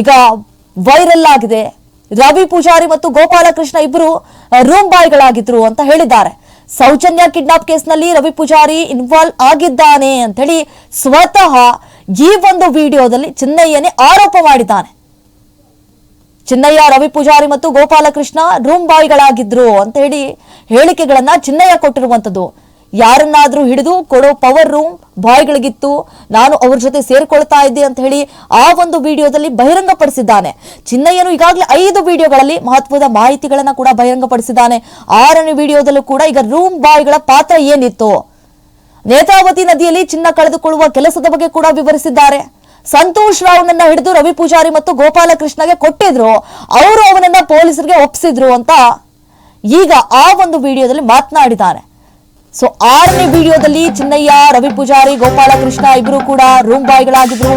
ಈಗ ವೈರಲ್ ಆಗಿದೆ. ರವಿ ಪೂಜಾರಿ ಮತ್ತು ಗೋಪಾಲಕೃಷ್ಣ ಇಬ್ಬರು ರೂಮ್ ಬಾಯ್ಗಳಾಗಿದ್ರು ಅಂತ ಹೇಳಿದ್ದಾರೆ. ಸೌಜನ್ಯ ಕಿಡ್ನಾಪ್ ಕೇಸ್ನಲ್ಲಿ ರವಿ ಪೂಜಾರಿ ಇನ್ವಾಲ್ವ್ ಆಗಿದ್ದಾನೆ ಅಂತ ಹೇಳಿ ಸ್ವತಃ ಈ ಒಂದು ವಿಡಿಯೋದಲ್ಲಿ ಚಿನ್ನಯ್ಯನೇ ಆರೋಪ ಮಾಡಿದ್ದಾನೆ. ಚಿನ್ನಯ್ಯ, ರವಿ ಪೂಜಾರಿ ಮತ್ತು ಗೋಪಾಲಕೃಷ್ಣ ರೂಮ್ ಬಾಯ್ಗಳಾಗಿದ್ರು ಅಂತ ಹೇಳಿ ಹೇಳಿಕೆಗಳನ್ನ ಚಿನ್ನಯ್ಯ ಕೊಟ್ಟಿರುವಂತದ್ದು ಯಾರನ್ನಾದ್ರೂ ಹಿಡಿದು ಕೊಡೋ ಪವರ್ ರೂಮ್ ಬಾಯ್ಗಳಿಗಿತ್ತು. ನಾನು ಅವ್ರ ಜೊತೆ ಸೇರ್ಕೊಳ್ತಾ ಇದ್ದೆ ಅಂತ ಹೇಳಿ ಆ ಒಂದು ವಿಡಿಯೋದಲ್ಲಿ ಬಹಿರಂಗಪಡಿಸಿದ್ದಾನೆ. ಚಿನ್ನಯ್ಯನು ಈಗಾಗಲೇ ಐದು ವಿಡಿಯೋಗಳಲ್ಲಿ ಮಹತ್ವದ ಮಾಹಿತಿಗಳನ್ನ ಕೂಡ ಬಹಿರಂಗಪಡಿಸಿದ್ದಾನೆ. ಆರನೇ ವಿಡಿಯೋದಲ್ಲೂ ಕೂಡ ಈಗ ರೂಮ್ ಬಾಯ್ಗಳ ಪಾತ್ರ ಏನಿತ್ತು? ನೇತ್ರಾವತಿ ನದಿಯಲ್ಲಿ ಚಿನ್ನ ಕಳೆದುಕೊಳ್ಳುವ ಕೆಲಸದ ಬಗ್ಗೆ ಕೂಡ ವಿವರಿಸಿದ್ದಾರೆ. ಸಂತೋಷ್ ರಾವ್ನನ್ನ ಹಿಡಿದು ರವಿ ಪೂಜಾರಿ ಮತ್ತು ಗೋಪಾಲಕೃಷ್ಣಗೆ ಕೊಟ್ಟಿದ್ರು. ಅವರು ಅವನನ್ನ ಪೊಲೀಸರಿಗೆ ಒಪ್ಪಿಸಿದ್ರು ಅಂತ ಈಗ ಆ ಒಂದು ವಿಡಿಯೋದಲ್ಲಿ ಮಾತನಾಡಿದ್ದಾರೆ ಸೊ ಆರನೇ ವಿಡಿಯೋದಲ್ಲಿ ಚಿನ್ನಯ್ಯ, ರವಿ ಪೂಜಾರಿ ಗೋಪಾಲಕೃಷ್ಣ ಇಬ್ರು ಕೂಡ ರೂಮ್ ಬಾಯ್ಗಳಾಗಿದ್ರು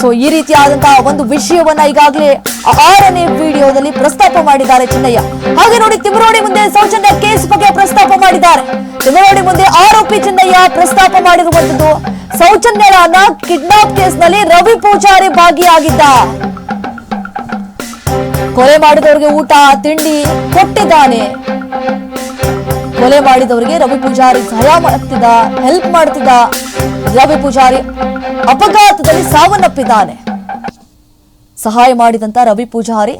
ಸೊ ಈ ರೀತಿಯಾದಂತಹ ಒಂದು ವಿಷಯವನ್ನ ಈಗಾಗಲೇ ಆರನೇ ವಿಡಿಯೋದಲ್ಲಿ ಪ್ರಸ್ತಾಪ ಮಾಡಿದ್ದಾರೆ ಚಿನ್ನಯ್ಯ. ಹಾಗೆ ನೋಡಿ ತಿಮರೋಡಿ ಮುಂದೆ ಸೌಜನ್ಯ ಕೇಸ್ ಬಗ್ಗೆ ಪ್ರಸ್ತಾಪ ಮಾಡಿದ್ದಾರೆ. ತಿಮರೋಡಿ ಮುಂದೆ ಆರೋಪಿ ಚಿನ್ನಯ್ಯ ಪ್ರಸ್ತಾಪ ಮಾಡಿರುವಂತದ್ದು ಸೌಜನ್ಯಳನ್ನ ಕಿಡ್ನಾಪ್ ಕೇಸ್ನಲ್ಲಿ ರವಿ ಪೂಜಾರಿ ಭಾಗಿಯಾಗಿದ್ದ. ಕೊಲೆ ಮಾಡಿದವರಿಗೆ ಊಟ, ತಿಂಡಿ ಕೊಟ್ಟಿದ್ದಾನೆ. ಕೊಲೆ ಮಾಡಿದವರಿಗೆ ರವಿ ಪೂಜಾರಿ ಸಹಾಯ ಮಾಡ್ತಿದ್ದ ಹೆಲ್ಪ್ ಮಾಡ್ತಿದ್ದ ರವಿ ಪೂಜಾರಿ ಅಪಘಾತದಲ್ಲಿ ಸಾವನ್ನಪ್ಪಿದ್ದಾನೆ. ಸಹಾಯ ಮಾಡಿದಂತ ರವಿ ಪೂಜಾರಿ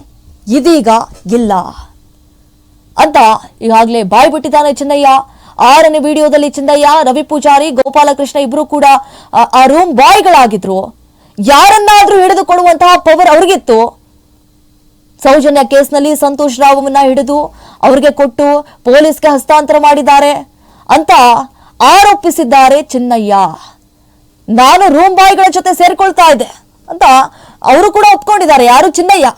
ಇದೀಗ ಇಲ್ಲ. ಅಂತ ಈಗಾಗಲೇ ಬಾಯ್ ಬಿಟ್ಟಿದ್ದಾನೆ ಚಿನ್ನಯ್ಯ. ಆರನೇ ವಿಡಿಯೋದಲ್ಲಿ ಚಿನ್ನಯ್ಯ, ರವಿ ಪೂಜಾರಿ, ಗೋಪಾಲಕೃಷ್ಣ ಇಬ್ರು ಕೂಡ, ಆ- ರೂಮ್ ಬಾಯ್ಗಳಾಗಿದ್ರು ಯಾರನ್ನಾದ್ರೂ ಹಿಡಿದುಕೊಳ್ಳುವಂತಹ ಪವರ್ ಅವ್ರಿಗಿತ್ತು. ಸೌಜನ್ಯ ಕೇಸ್ನಲ್ಲಿ ಸಂತೋಷ್ ರಾವನ್ನ ಹಿಡಿದು ಅವರಿಗೆ ಕೊಟ್ಟು ಪೊಲೀಸ್ಗೆ ಹಸ್ತಾಂತರ ಮಾಡಿದ್ದಾರೆ ಅಂತ ಆರೋಪಿಸಿದ್ದಾರೆ ಚಿನ್ನಯ್ಯ. ನಾನು ರೂಮ್ ಬಾಯ್ಗಳ ಜೊತೆ ಸೇರ್ಕೊಳ್ತಾ ಇದ್ದೆ ಅಂತ ಅವರು ಕೂಡ ಒಪ್ಕೊಂಡಿದ್ದಾರೆ. ಯಾರು ಚಿನ್ನಯ್ಯ?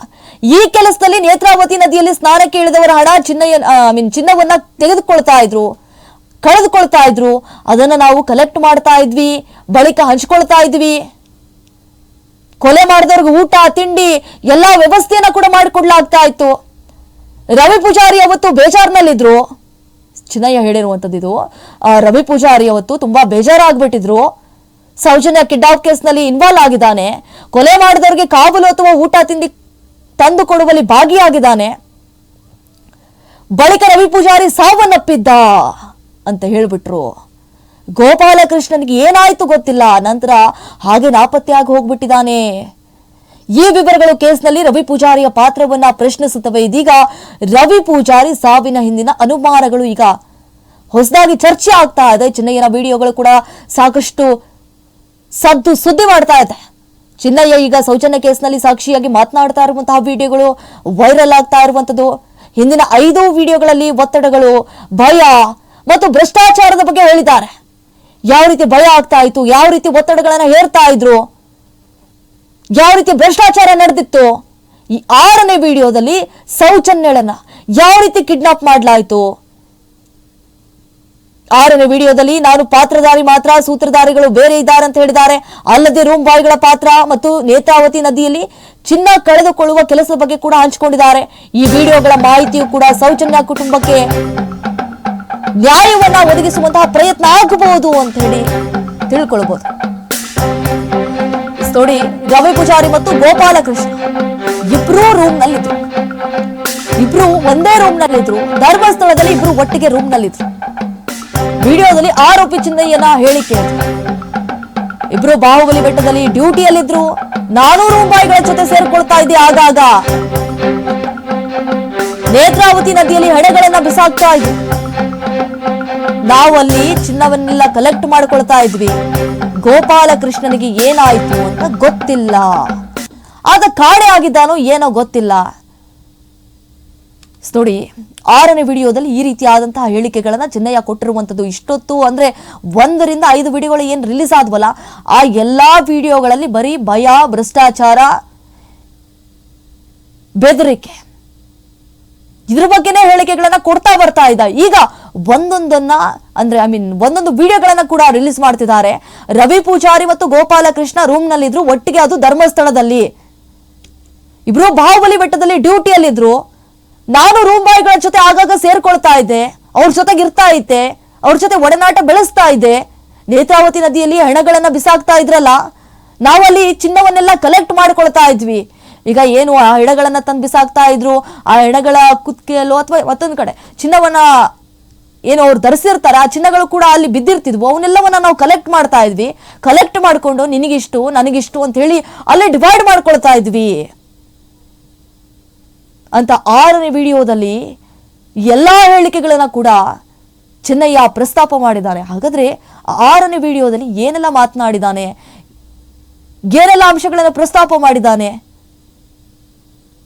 ಈ ಕೆಲಸದಲ್ಲಿ ನೇತ್ರಾವತಿ ನದಿಯಲ್ಲಿ ಸ್ನಾನಕ್ಕೆ ಇಳಿದವರ ಹಣ ಚಿನ್ನಯ್ಯ ಐ ಮೀನ್ ಚಿನ್ನವನ್ನ ತೆಗೆದುಕೊಳ್ತಾ ಇದ್ರು, ಕಳೆದುಕೊಳ್ತಾ ಇದ್ರು. ಅದನ್ನ ನಾವು ಕಲೆಕ್ಟ್ ಮಾಡ್ತಾ ಇದ್ವಿ, ಬಳಿಕ ಹಂಚ್ಕೊಳ್ತಾ ಇದ್ವಿ. ಕೊಲೆ ಮಾಡಿದವ್ರಿಗೆ ಊಟ, ತಿಂಡಿ, ಎಲ್ಲಾ ವ್ಯವಸ್ಥೆಯನ್ನ ಕೂಡ ಮಾಡಿಕೊಡ್ಲಾಗ್ತಾ ಇತ್ತು. ರವಿ ಪೂಜಾರಿ ಅವತ್ತು ಬೇಜಾರ್ನಲ್ಲಿದ್ರು. ಚಿನ್ನಯ್ಯ ಹೇಳಿರುವಂತದ್ದು ಇದು ರವಿ ಪೂಜಾರಿ ಅವತ್ತು ತುಂಬಾ ಬೇಜಾರಾಗ್ಬಿಟ್ಟಿದ್ರು. ಸೌಜನ್ಯ ಕಿಡ್ನಾಪ್ ಕೇಸ್ನಲ್ಲಿ ಇನ್ವಾಲ್ವ್ ಆಗಿದ್ದಾನೆ. ಕೊಲೆ ಮಾಡಿದವರಿಗೆ ಕಾವಲು ಅಥವಾ ಊಟ, ತಿಂಡಿ ತಂದು ಕೊಡುವಲ್ಲಿ ಭಾಗಿಯಾಗಿದ್ದಾನೆ. ಬಳಿಕ ರವಿ ಪೂಜಾರಿ ಸಾವನ್ನಪ್ಪಿದ್ದ ಅಂತ ಹೇಳ್ಬಿಟ್ರು. ಗೋಪಾಲಕೃಷ್ಣನಿಗೆ ಏನಾಯ್ತು ಗೊತ್ತಿಲ್ಲ. ನಂತರ ಹಾಗೆ ನಾಪತ್ತೆಯಾಗಿ ಹೋಗ್ಬಿಟ್ಟಿದ್ದಾನೆ. ಈ ವಿವರಗಳು ಕೇಸ್ನಲ್ಲಿ ರವಿ ಪೂಜಾರಿಯ ಪಾತ್ರವನ್ನ ಪ್ರಶ್ನಿಸುತ್ತವೆ. ಇದೀಗ ರವಿ ಪೂಜಾರಿ ಸಾವಿನ ಹಿಂದಿನ ಅನುಮಾನಗಳು ಈಗ ಹೊಸದಾಗಿ ಚರ್ಚೆ ಆಗ್ತಾ ಇದೆ. ಚಿನ್ನಯ್ಯನ ವಿಡಿಯೋಗಳು ಕೂಡ ಸಾಕಷ್ಟು ಸದ್ದು ಸುದ್ದಿ ಮಾಡ್ತಾ ಇದೆ. ಚಿನ್ನಯ್ಯ ಈಗ ಸೌಜನ್ಯ ಕೇಸ್ನಲ್ಲಿ ಸಾಕ್ಷಿಯಾಗಿ ಮಾತನಾಡ್ತಾ ಇರುವಂತಹ ವಿಡಿಯೋಗಳು ವೈರಲ್ ಆಗ್ತಾ ಇರುವಂತದ್ದು ಹಿಂದಿನ ಐದು ವಿಡಿಯೋಗಳಲ್ಲಿ ಒತ್ತಡಗಳು, ಭಯ ಮತ್ತು ಭ್ರಷ್ಟಾಚಾರದ ಬಗ್ಗೆ ಹೇಳಿದ್ದಾರೆ. ಯಾವ ರೀತಿ ಭಯ ಆಗ್ತಾ ಇತ್ತು, ಯಾವ ರೀತಿ ಒತ್ತಡಗಳನ್ನ ಹೇರ್ತಾ ಇದ್ರು, ಯಾವ ರೀತಿ ಭ್ರಷ್ಟಾಚಾರ ನಡೆದಿತ್ತು, ಈ ಆರನೇ ವಿಡಿಯೋದಲ್ಲಿ ಸೌಜನ್ಯಳನ್ನ ಯಾವ ರೀತಿ ಕಿಡ್ನಾಪ್ ಮಾಡಲಾಯಿತು. ಆರನೇ ವಿಡಿಯೋದಲ್ಲಿ ನಾನು ಪಾತ್ರಧಾರಿ ಮಾತ್ರ, ಸೂತ್ರಧಾರಿಗಳು ಬೇರೆ ಇದ್ದಾರೆ ಅಂತ ಹೇಳಿದ್ದಾರೆ. ಅಲ್ಲದೆ ರೂಮ್ ಬಾಯ್ಗಳ ಪಾತ್ರ ಮತ್ತು ನೇತ್ರಾವತಿ ನದಿಯಲ್ಲಿ ಚಿನ್ನ ಕಳೆದುಕೊಳ್ಳುವ ಕೆಲಸದ ಬಗ್ಗೆ ಕೂಡ ಹಂಚಿಕೊಂಡಿದ್ದಾರೆ. ಈ ವಿಡಿಯೋಗಳ ಮಾಹಿತಿಯು ಕೂಡ ಸೌಜನ್ಯ ಕುಟುಂಬಕ್ಕೆ ನ್ಯಾಯವನ್ನ ಒದಗಿಸುವಂತಹ ಪ್ರಯತ್ನ ಆಗಬಹುದು ಅಂತ ಹೇಳಿ ತಿಳ್ಕೊಳ್ಬಹುದು ನೋಡಿ, ರವಿ ಪೂಜಾರಿ ಮತ್ತು ಗೋಪಾಲಕೃಷ್ಣ ಇಬ್ರು ರೂಮ್ ನಲ್ಲಿದ್ರು ಇಬ್ರು ಒಂದೇ ರೂಮ್ ನಲ್ಲಿದ್ರು ಧರ್ಮಸ್ಥಳದಲ್ಲಿ ಇಬ್ರು ಒಟ್ಟಿಗೆ ರೂಮ್ ನಲ್ಲಿದ್ರು ವಿಡಿಯೋದಲ್ಲಿ ಆರೋಪಿ ಚಿನ್ನಯ್ಯನ ಹೇಳಿಕೆ. ಇಬ್ರು ಬಾಹುಬಲಿ ಬೆಟ್ಟದಲ್ಲಿ ಡ್ಯೂಟಿಯಲ್ಲಿದ್ರು. ನಾನೂರು ರೂಪಾಯಿಗಳ ಜೊತೆ ಸೇರ್ಕೊಳ್ತಾ ಇದ್ದೆ ಆಗಾಗ. ನೇತ್ರಾವತಿ ನದಿಯಲ್ಲಿ ಹಣೆಗಳನ್ನ ಬಿಸಾಕ್ತಾ ಇದ್ವಿ ನಾವು ಅಲ್ಲಿ ಚಿನ್ನವನ್ನೆಲ್ಲ ಕಲೆಕ್ಟ್ ಮಾಡ್ಕೊಳ್ತಾ ಇದ್ವಿ. ಗೋಪಾಲಕೃಷ್ಣನಿಗೆ ಏನಾಯ್ತು ಅಂತ ಗೊತ್ತಿಲ್ಲ. ಆಗ ಕಾಡೆ ಆಗಿದ್ದಾನೋ ಏನೋ ಗೊತ್ತಿಲ್ಲ. ನೋಡಿ, ಆರನೇ ವಿಡಿಯೋದಲ್ಲಿ ಈ ರೀತಿಯಾದಂತಹ ಹೇಳಿಕೆಗಳನ್ನ ಚಿನ್ನಯ್ಯ ಕೊಟ್ಟಿರುವಂತದ್ದು ಇಷ್ಟೊತ್ತು. ಅಂದ್ರೆ ಒಂದರಿಂದ ಐದು ವಿಡಿಯೋಗಳು ಏನ್ ರಿಲೀಸ್ ಆದ್ವಲ್ಲ, ಆ ಎಲ್ಲಾ ವಿಡಿಯೋಗಳಲ್ಲಿ ಬರೀ ಭಯ, ಭ್ರಷ್ಟಾಚಾರ, ಬೆದರಿಕೆ. ಇದ್ರ ಬಗ್ಗೆನೇ ಹೇಳಿಕೆಗಳನ್ನು ಕೊಡ್ತಾ ಬರ್ತಾ ಇದ್ದ. ಈಗ ಒಂದೊಂದನ್ನ, ಅಂದ್ರೆ ಐ ಮೀನ್ ಒಂದೊಂದು ವಿಡಿಯೋಗಳನ್ನ ಕೂಡ ರಿಲೀಸ್ ಮಾಡ್ತಿದ್ದಾರೆ. ರವಿ ಪೂಜಾರಿ ಮತ್ತು ಗೋಪಾಲಕೃಷ್ಣ ರೂಮ್ ನಲ್ಲಿದ್ರು ಒಟ್ಟಿಗೆ ಅದು ಧರ್ಮಸ್ಥಳದಲ್ಲಿ. ಇಬ್ರು ಬಾಹುಬಲಿ ಬೆಟ್ಟದಲ್ಲಿ ಡ್ಯೂಟಿಯಲ್ಲಿದ್ರು. ನಾನು ರೂಮ್ ಬಾಯ್ಗಳ ಜೊತೆ ಆಗಾಗ ಸೇರ್ಕೊಳ್ತಾ ಇದ್ದೆ. ಅವ್ರ ಜೊತೆಗೆ ಇರ್ತಾ ಇದ್ದೆ. ಅವ್ರ ಜೊತೆ ಒಡನಾಟ ಬೆಳೆಸ್ತಾ ಇದ್ದೆ. ನೇತ್ರಾವತಿ ನದಿಯಲ್ಲಿ ಹೆಣಗಳನ್ನ ಬಿಸಾಕ್ತಾ ಇದ್ರಲ್ಲ, ನಾವಲ್ಲಿ ಚಿನ್ನವನ್ನೆಲ್ಲ ಕಲೆಕ್ಟ್ ಮಾಡ್ಕೊಳ್ತಾ ಇದ್ವಿ. ಈಗ ಏನು ಆ ಹೆಣಗಳನ್ನ ತಂದು ಬಿಸಾಕ್ತಾ ಇದ್ರು, ಆ ಹೆಣಗಳ ಕುತ್ತಿಗೆಯಲ್ಲೋ ಅಥವಾ ಮತ್ತೊಂದು ಕಡೆ, ಚಿನ್ನವನ್ನ ಏನು ಅವ್ರು ಧರಿಸಿರ್ತಾರೆ ಆ ಚಿನ್ನಗಳು ಕೂಡ ಅಲ್ಲಿ ಬಿದ್ದಿರ್ತಿದ್ವು, ಅವನ್ನೆಲ್ಲವನ್ನ ನಾವು ಕಲೆಕ್ಟ್ ಮಾಡ್ತಾ ಇದ್ವಿ. ಕಲೆಕ್ಟ್ ಮಾಡ್ಕೊಂಡು ನಿನಗಿಷ್ಟು, ನನಗಿಷ್ಟು ಅಂತ ಹೇಳಿ ಅಲ್ಲೇ ಡಿವೈಡ್ ಮಾಡ್ಕೊಳ್ತಾ ಇದ್ವಿ. ಅಂತ ಆರನೇ ವಿಡಿಯೋದಲ್ಲಿ ಎಲ್ಲ ಹೇಳಿಕೆಗಳನ್ನ ಕೂಡ ಚೆನ್ನಯ್ಯ ಪ್ರಸ್ತಾಪ ಮಾಡಿದ್ದಾನೆ ಹಾಗಾದ್ರೆ ಆರನೇ ವಿಡಿಯೋದಲ್ಲಿ ಏನೆಲ್ಲ ಮಾತನಾಡಿದ್ದಾನೆ? ಏನೆಲ್ಲ ಅಂಶಗಳನ್ನು ಪ್ರಸ್ತಾಪ ಮಾಡಿದ್ದಾನೆ?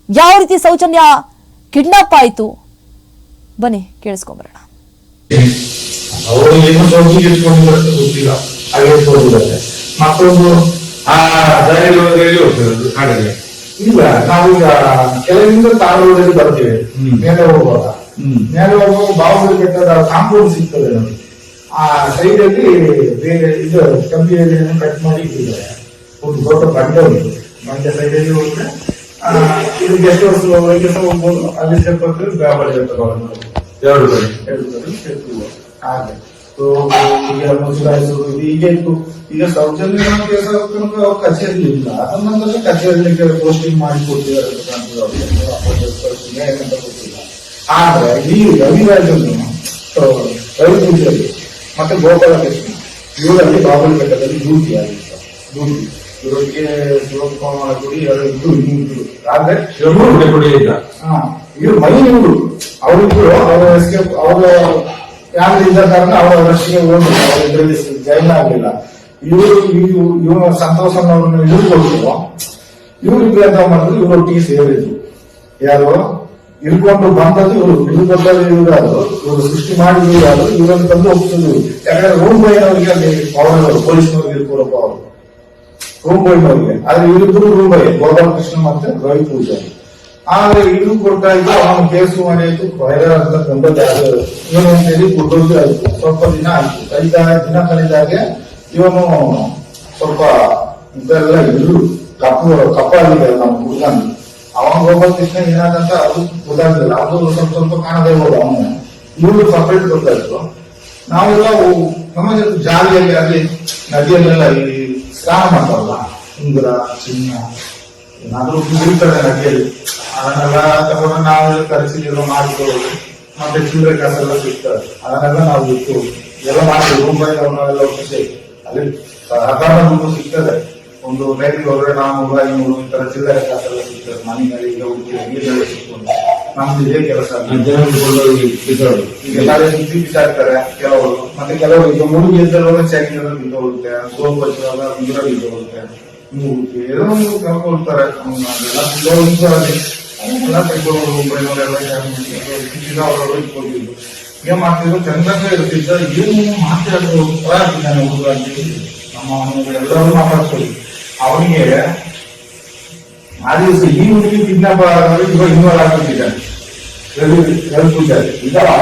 ಯಾವ ರೀತಿ ಸೌಜನ್ಯ ಕಿಡ್ನಾಪ್ ಆಯಿತು? ಬನ್ನಿ, ಕೇಳಿಸ್ಕೊಂಬರೋಣ. ಅವರು ಏನು ಸೌದಿಗೆ ಇಟ್ಕೊಂಡಿದ್ದಾರೆ ಗೊತ್ತಿಲ್ಲ ಹಾಗೆ ಇಟ್ಕೊಂಡಿದ್ದಾರೆ ಮತ್ತೊಂದು ಆ ದಾರಿಯಲ್ಲಿ ಹೋಗಿ ಹೋಗ್ತದೆ ಕಾಡಿಗೆ ಇಲ್ಲ ನಾವೀಗ ಕೆಲವಿಂದ ತಾಳೂರಲ್ಲಿ ಬರ್ತೇವೆ. ಮೇಲೆ ಹೋಗುವಾಗ. ಮೇಲೆ ಹೋಗುವಾಗ ಬಾವುಗಳು ಬೆಟ್ಟದ ಕಾಂಪೌಂಡ್ ಸಿಗ್ತದೆ ನಮಗೆ. ಆ ಸೈಡ್ ಅಲ್ಲಿ ಬೇರೆ ಇದು ಕಂಬಿಯಲ್ಲಿ ಕಟ್ ಮಾಡಿ ಇಟ್ಟಿದ್ದಾರೆ. ಒಂದು ದೊಡ್ಡ ಬಂಡೆ ಉಂಟು. ಬಂಡೆ ಸೈಡ್ ಅಲ್ಲಿ ಹೋದ್ರೆ ಆ, ಇದು ಗೆಸ್ಟ್ ಹೌಸ್ ಸಹ ಹೋಗ್ಬೋದು ಅಲ್ಲಿ ಸ್ವಲ್ಪ ಹೊತ್ತು ಬಾಹುಬಲಿ ಎರಡು ಕಡೆ ಹಾಗೆ. तो ಈಗ ಮುಸುರಾಯಿಸುವುದು ಈಗ ಇತ್ತು. ಈಗ ಸೌಜನ್ಯ ಕೆಲಸ ತನಕ ಅವ್ರ ಪೋಸ್ಟಿಂಗ್ ಮಾಡಿ ಕೊಟ್ಟಿದ್ದಾರೆ ಅಂತ ಗೊತ್ತಿಲ್ಲ. ಆದ್ರೆ ಈ ರವಿರಾಜನ್ನು ರವಿ ಪೂಜಾರಿ ಮತ್ತೆ ಗೋಪಾಲಕೃಷ್ಣ ಇವರಲ್ಲಿ ಬಾಬುಲ್ ಬೆಟ್ಟದಲ್ಲಿ ಡ್ಯೂಟಿ ಆಗಿತ್ತು. ಡ್ಯೂಟಿ ಇವರಿಗೆ ಶಿವಕುಮಾರ ಗುಡಿ ಎರಡು ಇಬ್ಬರು ಇದ್ದು ಆದ್ರೆ ಶಿವಮೊಗ್ಗ ಕಡೆ ಕೊಡಿ ಇಲ್ಲ ಮೈ ಇವ್ರು. ಅವರಿಬ್ರು ಅವರ ಎಸ್ಕೇಪ್ ಅವರ ಯಾರು ಇದ್ದ ಕಾರಣ ಅವರ ರಕ್ಷಿಗೆ ಹೋಗಿ ಇದರಲ್ಲಿ ಜೈನ್ ಆಗಲಿಲ್ಲ. ಇವರು ಇವರು ಸಂತೋಷನ್ ಅವ್ರನ್ನ ಇವ್ರು ಇವ್ರಿಬ್ರು ಅಂತ ಮಾಡಿದ್ರು? ಇವರೊಟ್ಟಿಗೆ ಸೇರಿದ್ರು. ಯಾರು? ಇಳ್ಕೊಂಡು ಬಂದದ್ದು ಇವರು. ಇವ್ರು ಇವರು ಇವರು ಸೃಷ್ಟಿ ಮಾಡಿದ್ರು ಯಾರು? ಇವರನ್ನು ತಂದು ಒಪ್ಪಿಸಿದ್ರು. ಯಾಕಂದ್ರೆ ರೂಮ್ ಬೈನವರಿಗೆ ಅಲ್ಲಿ ಪವರ್ ಪೊಲೀಸ್ನವ್ರಿಗೆ ಇರ್ಕೊಳಪ್ಪ ಅವರು ರೂಮ್ ಬೈನವ್ರಿಗೆ ಆದ್ರೆ ಇವರಿಬ್ಬರು ರೂಮ್ ಬೈ ಗೋಪಾಲಕೃಷ್ಣ ಮತ್ತೆ ರವಿ ಪೂಜಾರಿ. ಆದ್ರೆ ಇದು ಕೊಡ್ತಾ ಇದ್ರು ಅವನ ಕೇಸು ಮನೆಯಿತು ವೈರಲ್ ಅಂತ ಬಂದದ್ದು ಅದು ಇವನು ಅಂತೇಳಿ ಕೊಟ್ಟದ್ದು ಆಯ್ತು ಸ್ವಲ್ಪ ದಿನ ಆಯ್ತು. ಕಲಿತ ದಿನ ಕಳೆದಾಗೆ ಇವನು ಸ್ವಲ್ಪ ಇದೆಲ್ಲ ಇದ್ರು ಕಪ್ಪು, ಕಪ್ಪಾಗಿದೆ ನಮ್ಮ ಹುಡುಗನ್. ಅವನ್ ಗೋಪಾಲಕೃಷ್ಣ ಏನಾದಂತ ಅದು ಗೊತ್ತಾಗಿಲ್ಲ ಅದು ಸ್ವಲ್ಪ ಸ್ವಲ್ಪ ಕಾಣದೇ ಹೋದ ಅವನು. ಇವರು ಸಪರೇಟ್ ಗೊತ್ತಾಯ್ತು ನಾವೆಲ್ಲ ಸಮಾಜ ಜಾಲಿಯಲ್ಲಿ, ಅಲ್ಲಿ ನದಿಯಲ್ಲೆಲ್ಲ ಸ್ನಾನ ಮಾಡ್ತಾರಲ್ಲ. ಉಂಗುರ, ಚಿನ್ನ ಏನಾದ್ರೂ ಇರ್ತಾರೆ ನದಿಯಲ್ಲಿ. ಅದನ್ನೆಲ್ಲ ತಗೊಂಡು ನಾವು ಖರ್ಚಿಗೆಲ್ಲ ಮಾಡ್ಕೊಳ್ಳೋದು ಮತ್ತೆ ಚಿಲ್ಲರೆ ಕಾಸೆಲ್ಲ ಸಿಗ್ತದೆ ಅದನ್ನೆಲ್ಲ ನಾವು ಇಟ್ಟು ಎಲ್ಲ ಮಾಡ್ತೀವಿ ರೂಪಾಯಿ ಅವನ್ನೆಲ್ಲ ಒಪ್ಪಿಸಿ ಅಲ್ಲಿ ಸಹಕಾರ ಒಂದು ಸಿಗ್ತದೆ. ಒಂದು ರೈತರಿಗೆ ಹೋದ್ರೆ ನಾನ್ನೂರು ಐನೂರು ಈ ತರ ಚಿಲ್ಲರೆ ಕಾಸೆಲ್ಲ ಸಿಗ್ತದೆ. ಮನೆಯಲ್ಲಿ ಈಗ ಹುಡುಕಿ ನೀರೆಲ್ಲ ಸಿಕ್ಕೊಂಡು ನಮ್ದು ಇದೇ ಕೆಲಸ. ಎಲ್ಲರೂ ಸುದ್ದಿ ಬಿಸಾಡ್ತಾರೆ ಕೆಲವರು. ಮತ್ತೆ ಕೆಲವರು ಈಗ ಮುಳುಗಿ ಎದ್ದಲ್ಲ ಚೈನ್ ಬಿದ್ದು ಹೋಗುತ್ತೆ ಸೋಪ್ ಹಚ್ಚುವಾಗ ಬಿದ್ದು ಹೋಗುತ್ತೆ ಮೂಗುತಿ ಏನೋ ಅದನ್ನೆಲ್ಲ ತೆಗೆದುಕೊಂಡು ಮುಂಬೈನವರೆಲ್ಲ ಈಗ ಅವರವರು ಇಟ್ಕೊಂಡಿದ್ದು ಏನ್ ಮಾಡ್ತಿದ್ರು? ಚಂದಂಗ ಇರ್ತಿದ್ದ ಏನು ಮಾತಾಡೋದು ಹೇಳಿ. ನಮ್ಮ ಎಲ್ಲರೂ ಮಾತಾಡ್ತೀವಿ ಅವನಿಗೆ ಆ ದಿವಸ ಈ ಹುಡುಗಿ ಕಿಡ್ನಾಪ್ ಆಗೋದು ಇವಾಗ ಇನ್ವಾಲ್ವ್ ಆಗ್ಬಿಟ್ಟಿದ್ದಾನೆ. ಪೂಜಾರಿ ಈಗ ಆ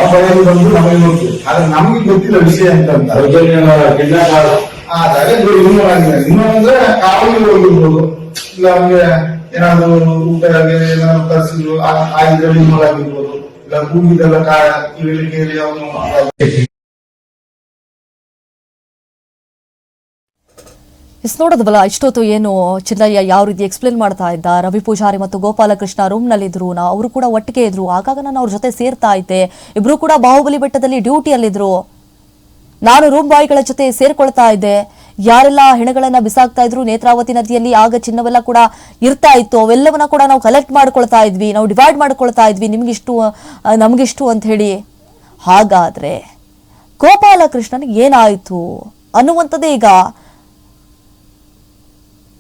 ಬಂದು ನಮಗೆ ಗೊತ್ತು ಆದ್ರೆ ನಮ್ಗೆ ಗೊತ್ತಿಲ್ಲ ವಿಷಯ ಅಂತ. ಕಿಡ್ನಾಪ್ ಆದ ಆದ್ರೆ ಆಗಿದೆ ಇನ್ವಾಲ್ವ್ ಅಂದ್ರೆ ಹೋಗಿರ್ಬೋದು. ಇಲ್ಲ ನಮ್ಗೆ ಏನಾದ್ರು ಊಟ ಏನಾದ್ರು ತರಿಸಿದ್ರು, ಆ ಇದ್ರಲ್ಲಿ ಇನ್ವಾಲ್ವ್ ಆಗಿರ್ಬೋದು. ಇಲ್ಲ ಕೂಗಿದೆಲ್ಲ ಕಾಳಿಗೆ ಕಿವಿಲಿ ಕೇಳಿ ಅವನು ಎಸ್, ನೋಡೋದವಲ್ಲ, ಇಷ್ಟೊತ್ತು ಏನು ಚಿನ್ನಯ್ಯ ಯಾವ ರೀತಿ ಎಕ್ಸ್ಪ್ಲೇನ್ ಮಾಡ್ತಾ ಇದ್ದ? ರವಿ ಪೂಜಾರಿ ಮತ್ತು ಗೋಪಾಲಕೃಷ್ಣ ರೂಮ್ನಲ್ಲಿದ್ರು ನಾ ಅವರು ಕೂಡ ಒಟ್ಟಿಗೆ ಇದ್ರು. ಆಗಾಗ ನಾನು ಅವ್ರ ಜೊತೆ ಸೇರ್ತಾ ಇದ್ದೆ. ಇಬ್ರು ಕೂಡ ಬಾಹುಬಲಿ ಬೆಟ್ಟದಲ್ಲಿ ಡ್ಯೂಟಿಯಲ್ಲಿದ್ರು ನಾನು ರೂಮ್ ಬಾಯ್ಗಳ ಜೊತೆ ಸೇರ್ಕೊಳ್ತಾ ಇದ್ದೆ. ಯಾರೆಲ್ಲ ಹೆಣಗಳನ್ನ ಬಿಸಾಕ್ತಾ ಇದ್ರು, ನೇತ್ರಾವತಿ ನದಿಯಲ್ಲಿ ಆಗ ಚಿನ್ನವೆಲ್ಲ ಕೂಡ ಇರ್ತಾ ಇತ್ತು. ಅವೆಲ್ಲವನ್ನ ಕೂಡ ನಾವು ಕಲೆಕ್ಟ್ ಮಾಡ್ಕೊಳ್ತಾ ಇದ್ವಿ. ನಾವು ಡಿವೈಡ್ ಮಾಡ್ಕೊಳ್ತಾ ಇದ್ವಿ. ನಿಮ್ಗಿಷ್ಟು ನಮ್ಗಿಷ್ಟು ಅಂತ ಹೇಳಿ. ಹಾಗಾದ್ರೆ ಗೋಪಾಲಕೃಷ್ಣನಿಗೆ ಏನಾಯಿತು? ಅನ್ನುವಂಥದ್ದೇ ಈಗ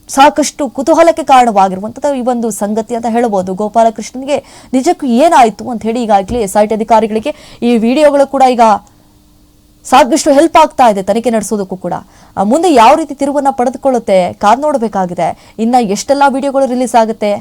ಸಾಕಷ್ಟು ಕುತೂಹಲಕ್ಕೆ ಕಾರಣವಾಗಿರುವಂಥದ್ದು ಈ ಒಂದು ಸಂಗತಿ ಅಂತ ಹೇಳಬಹುದು ಗೋಪಾಲಕೃಷ್ಣನ್ಗೆ ನಿಜಕ್ಕೂ ಏನಾಯಿತು ಅಂತ ಹೇಳಿ ಈಗಾಗಲೇ ಎಸ್ ಐ ಟಿ ಅಧಿಕಾರಿಗಳಿಗೆ ಈ ವಿಡಿಯೋಗಳು ಕೂಡ ಈಗ ಸಾಕಷ್ಟು ಹೆಲ್ಪ್ ಆಗ್ತಾ ಇದೆ ತನಿಖೆ ನಡೆಸೋದಕ್ಕೂ ಕೂಡ. ಮುಂದೆ ಯಾವ ರೀತಿ ತಿರುವನ್ನ ಪಡೆದುಕೊಳ್ಳುತ್ತೆ ಕಾದ್ ನೋಡಬೇಕಾಗಿದೆ. ಇನ್ನ ಎಷ್ಟೆಲ್ಲ ವಿಡಿಯೋಗಳು ರಿಲೀಸ್ ಆಗುತ್ತೆ?